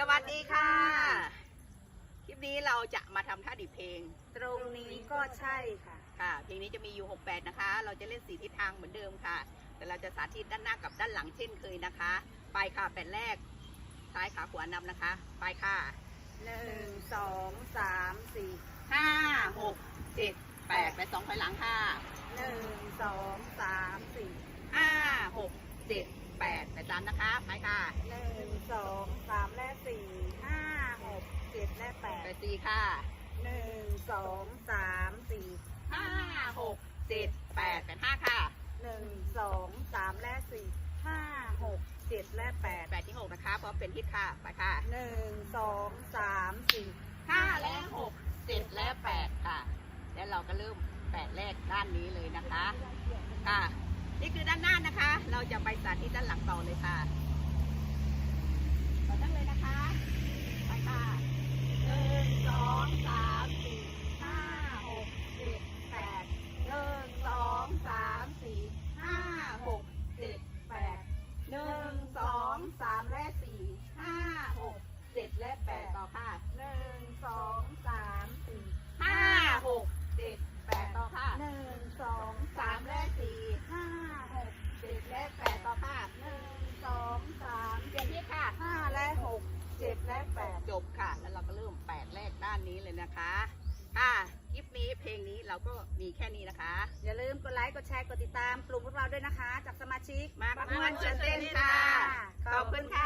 สวัสดีค่ะ คลิปนี้เราจะมาทำท่าดิบเพลง ตรงนี้ก็ใช่ค่ะ ค่ะ เพลงนี้จะมีอยู่ 68 นะคะ เราจะเล่นสีทิศทางเหมือนเดิมค่ะ แต่เราจะสาธิตด้านหน้ากับด้านหลังเช่นเคยนะคะ ไปค่ะแผ่นแรก ซ้ายขาขวานำนะคะ ไปค่ะหนึ่งสองสามสี่ห้าหกเจ็ดแปดไปสองถอยหลังค่ะหนึ่งสองสามสี่ห้าหกเจ็ดแปดไปตามนะคะ ไปค่ะหนึ่งสองสามและสี่ห้าหก เจ็ดและแปไปดสี่ค่ะหนึ่งสองสามสี่ห้าหกเจ็ดแปดแปดห้าค่ะหนึ่งสองสามและสี่ห้าหกเจ็ดและแปดแปดที่หกนะคะพร้อมเป็นทิศค่ะไปค่ะหนึ่งสองสามสี่ห้าและหกเจ็ดและแปดค่ะ แล้วเราก็เริ่มแปดแรกด้านนี้เลยนะคะ ค่ะ นี่คือด้านหน้านะคะ เราจะไปสาธิตด้านหลังต่อเลยค่ะต่อตั้งเลยนะคะ ไปค่ะหนึ่งสองสามสี่ห้าหกเจ็ดแปดหนึ่งสองสามสี่ห้าหกเจ็ดแปดหนึ่งสองสามและสี่ห้าหกเจ็ดและแปดต่อ ค่ะหนึ่งสองสามสี่ห้าหกเจ็ดแปดต่อค่ะหนึ่งสองสามและสี่ห้าหกเจ็ดและแปดต่อค่ะหนึ่งสองสามเปลี่ยนที่ค่ะห้าและหกเจ็ดและแปดจบค่ะ แล้วเราก็เริ่มแปดแรกด้านนี้เลยนะคะค่ะคลิปนี้เพลงนี้เราก็มีแค่นี้นะคะ อย่าลืมกดไลค์กดแชร์กดติดตามกลุ่มพวกเราด้วยนะคะ จากสมาชิกมาประมวลเชิญเต้นค่ะขอบคุณค่ะ